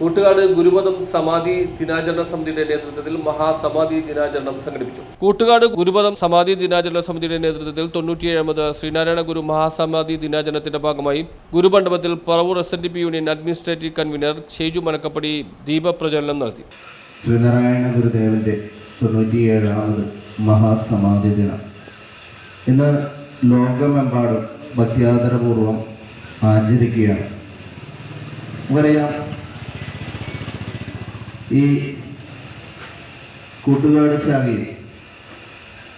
Koottukad ഗുരുപദം സമാധി ദിനാചരണ സമിതിയുടെ നേതൃത്വത്തിൽ മഹാസമാധി ദിനാചരണം സംഘടിപ്പിച്ചു. കൂട്ടുകാട് ഗുരുപദം സമാധി ദിനാചരണ സമിതിയുടെ നേതൃത്വത്തിൽ തൊണ്ണൂറ്റിയേഴാമത് ശ്രീനാരായണ ഗുരു മഹാസമാധി ദിനാചരണത്തിന്റെ ഭാഗമായി ഗുരുമണ്ഡപത്തിൽ Paravur S N D P union administrative convener Shaiju Manakkappady ദീപപ്രജ്വലനം നടത്തി. ശ്രീനാരായണ ഗുരുദേവന്റെ തൊണ്ണൂറ്റിയേഴാമത് മഹാസമാധി ദിനം. ഇന്ന് ലോകമെമ്പാടും ഭക്ത്യാദരപൂർവം ആചരിക്കുകയാണ്. നമുക്കറിയാം ഈ കൂട്ടുകാട് ശാഖയിൽ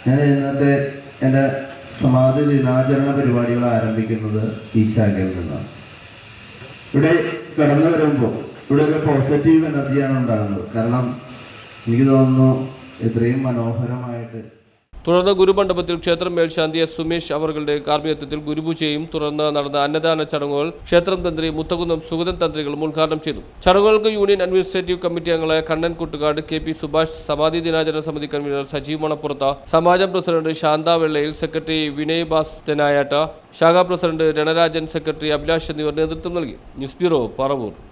ഞാൻ ഇന്നത്തെ എന്റെ സമാധി ദിനാചരണ പരിപാടികൾ ആരംഭിക്കുന്നത് ഈ ശാഖയിൽ നിന്നാണ്. ഇവിടെ കടന്നു വരുമ്പോൾ ഇവിടെ ഒരു പോസിറ്റീവ് എനർജിയാണ് ഉണ്ടാകുന്നത്. കാരണം എനിക്ക് തോന്നുന്നു ഇത്രയും മനോഹരമായിട്ട് തുടർന്ന് ഗുരുമണ്ഡപത്തിൽ ക്ഷേത്രം മേൽശാന്തി എസ് സുമേഷ് അവരുടെ കാർമ്മികത്വത്തിൽ ഗുരുപൂജയും തുടർന്ന് നടന്ന അന്നദാന ചടങ്ങുകൾ ക്ഷേത്രം തന്ത്രി മുത്തകുന്നം സുഗതൻ തന്ത്രികളും ഉദ്ഘാടനം ചെയ്തു. ചടങ്ങുകൾക്ക് യൂണിയൻ അഡ്മിനിസ്ട്രേറ്റീവ് കമ്മിറ്റി അംഗങ്ങളെ കണ്ണൻ കുട്ടുകാട് കെ പി സുഭാഷ് സമാധി ദിനാചരണ സമിതി കൺവീനർ സജീവ് മണപ്പുറത്ത സമാജം പ്രസിഡന്റ് ശാന്ത വെള്ളയിൽ സെക്രട്ടറി വിനയ് ബാസ്തനായാട്ട ശാഖാ പ്രസിഡന്റ് രണരാജൻ സെക്രട്ടറി അഭിലാഷ് എന്നിവർ നേതൃത്വം നൽകി. News bureau Paravur.